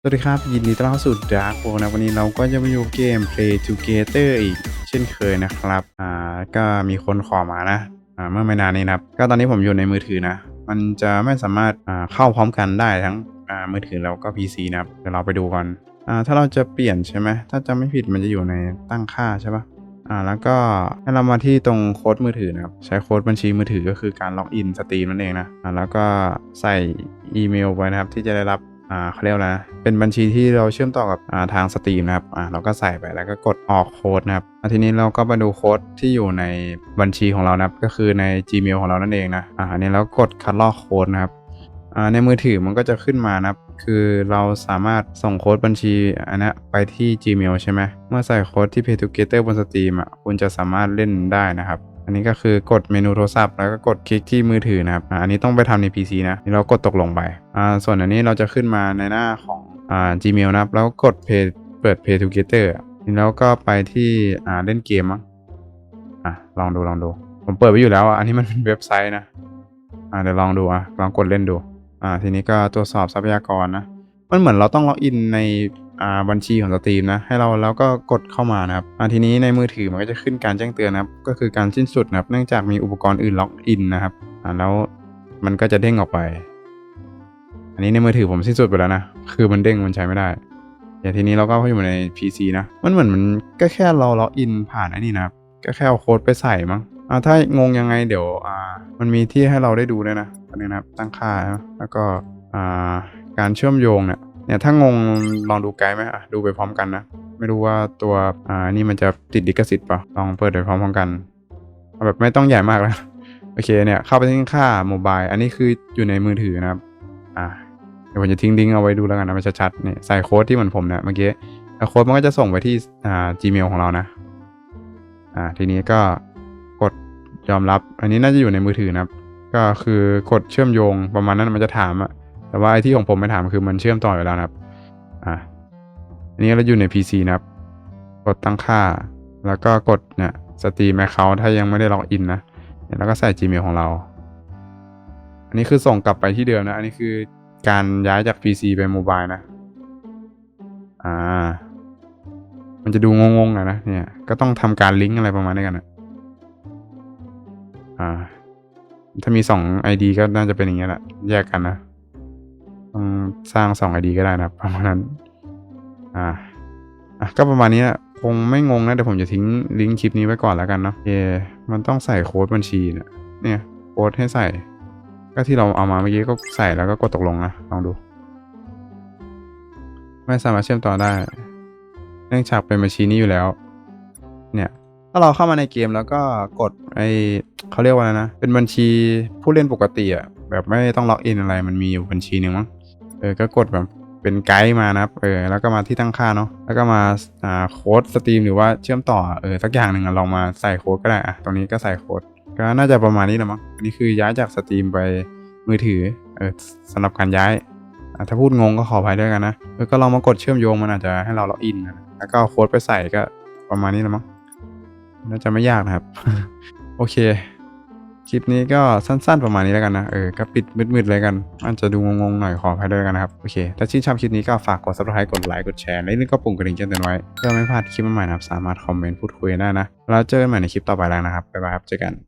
สวัสดีครับ ยินดีต้อนรับสู่ Dark World นะวันนี้เราก็จะมาอยู่เกม Play Together อีก เช่นเคยนะครับ อ่าก็มีคนขอมานะอ่าเมื่อไม่นานนี้นะครับ ก็ตอนนี้ผมอยู่ในมือถือนะ มันจะไม่สามารถอ่าเข้าพร้อมกันได้ทั้งอ่ามือถือแล้วก็ PC นะครับเดี๋ยวเราไปดูก่อนอ่าถ้าเราจะเปลี่ยนใช่ไหมถ้าจะไม่ผิดมันจะอยู่ในตั้งค่าใช่ปะอ่าแล้วก็ให้เรามาที่ตรงโค้ดมือถือนะครับ ใช้โค้ดบัญชีมือถือก็คือการล็อกอินสตรีมนั่นเองนะอ่าแล้วก็ใส่อีเมลไว้นะครับที่จะได้รับ อ่าเขาเรียกนะเป็นบัญชีที่เราเชื่อมต่อกับอ่าทางสตรีมนะครับอ่าเราก็ใส่ไปแล้วก็กดออกโค้ดนะครับทีนี้เราก็มาดูโค้ดที่อยู่ในบัญชีของเรานะครับ ก็คือใน Gmail ของเรานั่นเองนะอ่าอันนี้เรากดคัดลอกโค้ดนะครับอ่าในมือถือมันก็จะขึ้นมานะครับ คือเราสามารถส่งโค้ดบัญชีอันนี้ไปที่ Gmail ใช่ไหมเมื่อใส่โค้ดที่ Pay Together บนสตรีมอะคุณจะสามารถเล่นได้นะครับ อันนี้ก็คือกดเมนูโทรศัพท์แล้วก็กดคลิกที่มือถือนะครับอันนี้ต้องไปทำใน PC นะนี่เรากดตกลงไปอ่าส่วนอันนี้เราจะขึ้นมาในหน้าของอ่า Gmail นะครับแล้วกด Pay เปิด Pay Together อะนี่แล้วก็ไปที่อ่าเล่นเกมมั้งอะลองดูลองดู ผมเปิดไว้อยู่แล้วอะอันนี้มันเป็นเว็บไซต์นะอ่าเดี๋ยวลองดูอะลองกดเล่นดูอ่าทีนี้ก็ตรวจสอบทรัพยากรนะมันเหมือนเราต้องล็อกอินใน บัญชีของสตรีมนะให้เราแล้วก็กดเข้ามานะครับทีนี้ในมือถือมันก็จะขึ้นการแจ้งเตือนนะครับก็คือการสิ้นสุดนะครับเนื่องจากมีอุปกรณ์อื่นล็อกอินนะครับอ่าแล้วมันก็จะเด้งออกไป อันนี้ในมือถือผมสิ้นสุดไปแล้วนะคือมันเด้งมันใช้ไม่ได้อย่างทีนี้เราก็เข้าอยู่ใน PC นะมันเหมือนมันก็แค่เราล็อกอินผ่านไอ้นี่นะครับก็แค่เอาโค้ดไปใส่มั้งอ่าถ้างงยังไงเดี๋ยวอ่ามันมีที่ให้เราได้ดูด้วยนะอันนี้นะครับตั้งค่านะแล้วก็อ่าการเชื่อมโยงเนี่ย เนี่ยถ้างงลองดูไกด์ไหมอะดูไปพร้อมกันนะ ไม่รู้ว่าตัวอ่านี่มันจะติดลิขสิทธิ์เปล่าลองเปิดไปพร้อมๆกันเอาแบบไม่ต้องใหญ่มากแล้วโอเคเนี่ยเข้าไปที่ค่าโมบายอันนี้คืออยู่ในมือถือนะครับอ่าเดี๋ยวผมจะทิ้งลิงก์เอาไว้ดูแล้วกันนะมันชัดๆเนี่ยใส่โค้ดที่เหมือนผมเนี่ยเมื่อกี้โค้ดมันก็จะส่งไปที่อ่า Gmail ของเรานะอ่าทีนี้ก็กดยอมรับ อันนี้น่าจะอยู่ในมือถือนะครับ ก็คือกดเชื่อมโยงประมาณนั้นมันจะถามอะ แต่ว่าไอที่ของผมไม่ถามคือมันเชื่อมต่ออยู่แล้วนะครับ อ่าอันนี้เราอยู่ใน PC นะครับ กดตั้งค่า แล้วก็กดเนี่ยสตรีมแอคเคาท์ถ้ายังไม่ได้ล็อกอินนะ แล้วก็ใส่ Gmail ของเรา อันนี้คือส่งกลับไปที่เดิมนะ อันนี้คือการย้ายจาก PC ไปโมบายนะ อ่า มันจะดูงงๆน่อยนะ เนี่ย ก็ต้องทำการลิงก์อะไรประมาณนี้กันนะอ่า ถ้ามีสอง ID ก็น่าจะเป็นอย่างเงี้ยแหละ แยกกันนะ สร้างสอง ID ก็ได้นะครับประมาณนั้นอ่าอะก็ประมาณนี้นะคงไม่งงนะเดี๋ยวผมจะทิ้งลิงก์คลิปนี้ไว้ก่อนแล้วกันเนาะเอมันต้องใส่โค้ดบัญชีเนี่ยเนี่ยโค้ดให้ใส่ ก็ที่เราเอามาเมื่อกี้ก็ใส่แล้วก็กดตกลงนะลองดู ไม่สามารถเชื่อมต่อได้ เนื่องจากเป็นบัญชีนี้อยู่แล้ว เนี่ยถ้าเราเข้ามาในเกมแล้วก็กดไอเขาเรียกว่าอะไรนะ เป็นบัญชีผู้เล่นปกติอะแบบไม่ต้องล็อกอินอะไรมันมีอยู่บัญชีหนึ่งมั้ง เออก็กดแบบเป็นไกด์มานะครับ เออ แล้วก็มาที่ตั้งค่าเนาะ แล้วก็มาอ่าโค้ดสตรีมหรือว่าเชื่อมต่อ เออ สักอย่างหนึ่งอะลองมาใส่โค้ดก็ได้อะตรงนี้ก็ใส่โค้ด ก็น่าจะประมาณนี้แหละมั้ง อันนี้คือย้ายจากสตรีมไปมือถือ เออสำหรับการย้าย ถ้าพูดงงก็ขออภัยด้วยกันนะ เออ ก็ลองมากดเชื่อมโยงมันอาจจะให้เราล็อกอินนะแล้วก็เอาโค้ดไปใส่ก็ประมาณนี้แหละมั้ง น่าจะไม่ยากนะครับ โอเค คลิปนี้ก็สั้นๆประมาณนี้แล้วกันนะ เออ ก็ปิดมืดๆเลยกันอาจจะดูงงๆหน่อยขออภัยด้วยกันนะครับ โอเค ถ้าชื่นชอบคลิปนี้ก็ฝากกด subscribe กดไลค์ กดแชร์ และอย่ก็ปุ่มกระดิ่งแจ้งเตือนไว้ เพื่อไม่พลาดคลิปใหม่ๆนะครับ สามารถคอมเมนต์พูดคุยได้นะแล้วเจอกันใหม่ในคลิปต่อไปแล้วนะครับ บ๊ายบายครับ เจอกัน